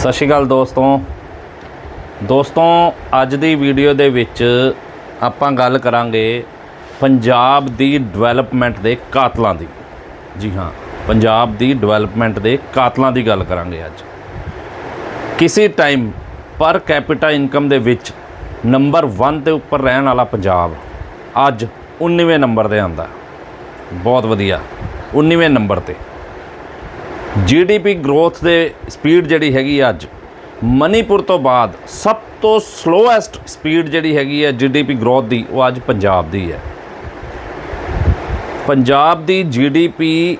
ਸਤਿ ਸ਼੍ਰੀ ਅਕਾਲ ਦੋਸਤੋ। ਦੋਸਤੋ, ਅੱਜ ਦੀ ਵੀਡੀਓ ਦੇ ਵਿੱਚ ਆਪਾਂ ਗੱਲ ਕਰਾਂਗੇ ਪੰਜਾਬ ਦੀ ਡਿਵੈਲਪਮੈਂਟ ਦੇ ਕਾਤਲਾਂ ਦੀ। ਜੀ ਹਾਂ, ਪੰਜਾਬ ਦੀ ਡਿਵੈਲਪਮੈਂਟ ਦੇ ਕਾਤਲਾਂ ਦੀ ਗੱਲ ਕਰਾਂਗੇ ਅੱਜ। ਕਿਸੇ ਟਾਈਮ ਪਰ ਕੈਪੀਟਾ ਇਨਕਮ ਦੇ ਵਿੱਚ ਨੰਬਰ 1 ਦੇ ਉੱਪਰ ਰਹਿਣ ਵਾਲਾ ਪੰਜਾਬ ਅੱਜ 19ਵੇਂ ਨੰਬਰ ਤੇ ਆਂਦਾ ਬਹੁਤ ਵਧੀਆ 19ਵੇਂ ਨੰਬਰ ਤੇ। ਜੀਡੀਪੀ ਗਰੋਥ ਦੇ ਸਪੀਡ ਜਿਹੜੀ ਹੈਗੀ ਆ ਅੱਜ, ਮਨੀਪੁਰ ਤੋਂ ਬਾਅਦ ਸਭ ਤੋਂ ਸਲੋਐਸਟ ਸਪੀਡ ਜਿਹੜੀ ਹੈਗੀ ਹੈ ਜੀਡੀਪੀ ਗਰੋਥ ਦੀ, ਉਹ ਅੱਜ ਪੰਜਾਬ ਦੀ ਹੈ। ਪੰਜਾਬ ਦੀ ਜੀਡੀਪੀ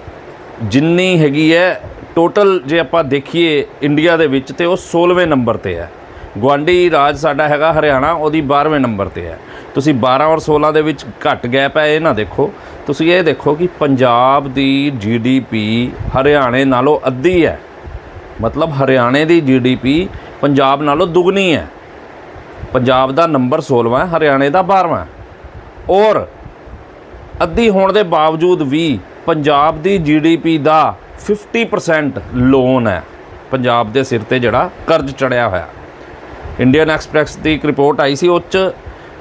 ਜਿੰਨੀ ਹੈਗੀ ਹੈ ਟੋਟਲ ਜੇ ਆਪਾਂ ਦੇਖੀਏ ਇੰਡੀਆ ਦੇ ਵਿੱਚ ਤੇ ਉਹ 16ਵੇਂ ਨੰਬਰ ਤੇ ਹੈ। ਗਵਾਂਡੀ ਰਾਜ ਸਾਡਾ ਹੈਗਾ ਹਰਿਆਣਾ, ਉਹਦੀ 12ਵੇਂ ਨੰਬਰ ਤੇ ਹੈ। ਤੁਸੀਂ 12 ਔਰ 16 ਦੇ ਵਿੱਚ ਘੱਟ ਗੈਪ ਹੈ, ਇਹ ਨਾ ਦੇਖੋ। ਤੁਸੀਂ ਇਹ ਦੇਖੋ ਕਿ ਪੰਜਾਬ ਦੀ ਜੀਡੀਪੀ ਹਰਿਆਣੇ ਨਾਲੋਂ ਅੱਧੀ ਹੈ। ਮਤਲਬ ਹਰਿਆਣੇ ਦੀ ਜੀਡੀਪੀ ਪੰਜਾਬ ਨਾਲੋਂ ਦੁੱਗਣੀ ਹੈ। ਪੰਜਾਬ ਦਾ ਨੰਬਰ 16ਵਾਂ ਹੈ, ਹਰਿਆਣੇ ਦਾ 12ਵਾਂ ਔਰ ਅੱਧੀ ਹੋਣ ਦੇ ਬਾਵਜੂਦ ਵੀ ਪੰਜਾਬ ਦੀ ਜੀਡੀਪੀ ਦਾ 50% ਲੋਨ ਹੈ। ਪੰਜਾਬ ਦੇ ਸਿਰ ਤੇ ਜਿਹੜਾ ਕਰਜ਼ ਚੜਿਆ ਹੋਇਆ। ਇੰਡੀਅਨ ਐਕਸਪ੍ਰੈਸ ਦੀ ਇੱਕ ਰਿਪੋਰਟ ਆਈ ਸੀ, ਉਹ 'ਚ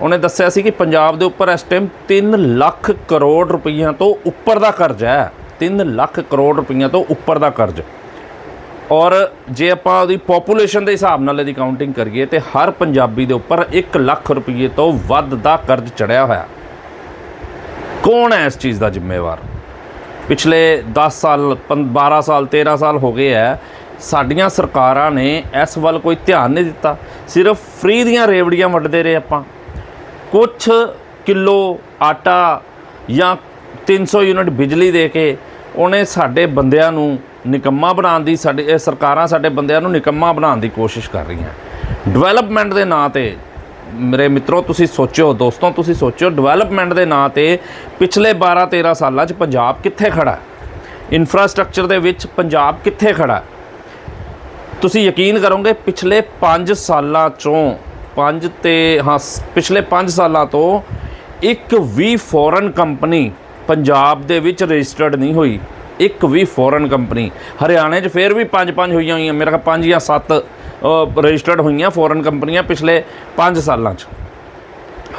ਉਹਨੇ ਦੱਸਿਆ ਸੀ ਕਿ ਪੰਜਾਬ ਦੇ ਉੱਪਰ ਇਸ ਟਾਈਮ 3 ਲੱਖ ਕਰੋੜ ਰੁਪਈਆ ਤੋਂ ਉੱਪਰ ਦਾ ਕਰਜ਼ ਹੈ। 3 ਲੱਖ ਕਰੋੜ ਰੁਪਈਆ ਤੋਂ ਉੱਪਰ ਦਾ ਕਰਜ਼। ਔਰ ਜੇ ਆਪਾਂ ਉਹਦੀ ਪੋਪੂਲੇਸ਼ਨ ਦੇ ਹਿਸਾਬ ਨਾਲ ਇਹਦੀ ਕਾਊਂਟਿੰਗ ਕਰੀਏ ਤੇ ਹਰ ਪੰਜਾਬੀ ਦੇ ਉੱਪਰ 1 ਲੱਖ ਰੁਪਏ ਤੋਂ ਵੱਧ ਦਾ ਕਰਜ਼ ਚੜਿਆ ਹੋਇਆ। ਕੌਣ ਹੈ ਇਸ ਚੀਜ਼ ਦਾ ਜ਼ਿੰਮੇਵਾਰ? ਪਿਛਲੇ 10 ਸਾਲ ਪੰ- 12 ਸਾਲ 13 ਸਾਲ ਹੋ ਗਏ ਹੈ। ਸਾਡੀਆਂ ਸਰਕਾਰਾਂ ਨੇ ਇਸ ਵੱਲ ਕੋਈ ਧਿਆਨ ਨਹੀਂ ਦਿੱਤਾ। ਸਿਰਫ ਫ੍ਰੀ ਦੀਆਂ ਰੇਵੜੀਆਂ ਵੰਡਦੇ ਰਹੇ ਆਪਾਂ। ਕੁਝ ਕਿਲੋ ਆਟਾ ਜਾਂ 300 ਯੂਨਿਟ ਬਿਜਲੀ ਦੇ ਕੇ ਉਹਨੇ ਸਾਡੇ ਬੰਦਿਆਂ ਨੂੰ ਨਿਕੰਮਾ ਬਣਾਉਣ ਦੀ, ਸਾਡੇ, ਇਹ ਸਰਕਾਰਾਂ ਸਾਡੇ ਬੰਦਿਆਂ ਨੂੰ ਨਿਕੰਮਾ ਬਣਾਉਣ ਦੀ ਕੋਸ਼ਿਸ਼ ਕਰ ਰਹੀਆਂ। ਡਿਵੈਲਪਮੈਂਟ ਦੇ ਨਾਂ ਤੇ, ਮੇਰੇ ਮਿੱਤਰੋ, ਤੁਸੀਂ ਸੋਚਿਓ, ਦੋਸਤੋ, ਤੁਸੀਂ ਸੋਚਿਓ, ਡਿਵੈਲਪਮੈਂਟ ਦੇ ਨਾਂ ਤੇ ਪਿਛਲੇ 12 13 ਸਾਲਾਂ 'ਚ ਪੰਜਾਬ ਕਿੱਥੇ ਖੜਾ ਹੈ ਇਨਫਰਾਸਟ੍ਰਕਚਰ ਦੇ ਵਿੱਚ ਪੰਜਾਬ ਕਿੱਥੇ ਖੜਾ ਤੁਸੀਂ ਯਕੀਨ ਕਰੋਗੇ, ਪਿਛਲੇ 5 ਸਾਲਾਂ ਚੋਂ 5 ਤੇ, ਹਾਂ, ਸ- ਪਿਛਲੇ 5 ਸਾਲਾਂ ਤੋਂ ਇੱਕ ਵੀ ਫੋਰਨ ਕੰਪਨੀ ਪੰਜਾਬ ਦੇ ਵਿੱਚ ਰਜਿਸਟਰਡ ਨਹੀਂ ਹੋਈ। ਇੱਕ ਵੀ ਫੋਰਨ ਕੰਪਨੀ ਹਰਿਆਣੇ 'ਚ ਫੇਰ ਵੀ 5-5 ਹੋਈਆਂ ਹੋਈਆਂ। ਮੇਰੇ ਖਿਆਲ 5 ਜਾਂ 7 ਰਜਿਸਟਰਡ ਹੋਈਆਂ ਫੋਰਨ ਕੰਪਨੀਆਂ ਪਿਛਲੇ 5 ਸਾਲਾਂ 'ਚ।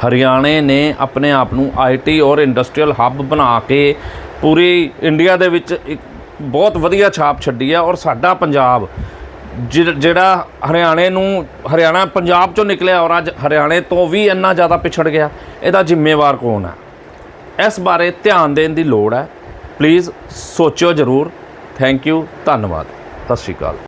ਹਰਿਆਣੇ ਨੇ ਆਪਣੇ ਆਪ ਨੂੰ ਆਈਟੀ ਔਰ ਇੰਡਸਟਰੀਅਲ ਹੱਬ ਬਣਾ ਕੇ ਪੂਰੀ ਇੰਡੀਆ ਦੇ ਵਿੱਚ ਇੱਕ ਬਹੁਤ ਵਧੀਆ ਛਾਪ ਛੱਡੀ ਹੈ ਔਰ ਸਾਡਾ ਪੰਜਾਬ ਜਿਹੜਾ ਹਰਿਆਣੇ ਨੂੰ, ਹਰਿਆਣਾ ਪੰਜਾਬ ਚੋਂ ਨਿਕਲਿਆ ਔਰ ਅੱਜ ਹਰਿਆਣੇ ਤੋਂ ਵੀ ਇੰਨਾ ਜ਼ਿਆਦਾ ਪਿਛੜ ਗਿਆ, ਇਹਦਾ ਜ਼ਿੰਮੇਵਾਰ ਕੌਣ ਹੈ? ਇਸ ਬਾਰੇ ਧਿਆਨ ਦੇਣ ਦੀ ਲੋੜ ਹੈ। ਪਲੀਜ਼ ਸੋਚਿਓ ਜ਼ਰੂਰ। ਥੈਂਕ ਯੂ ਧੰਨਵਾਦ। ਸਤਿ ਸ਼੍ਰੀ ਅਕਾਲ।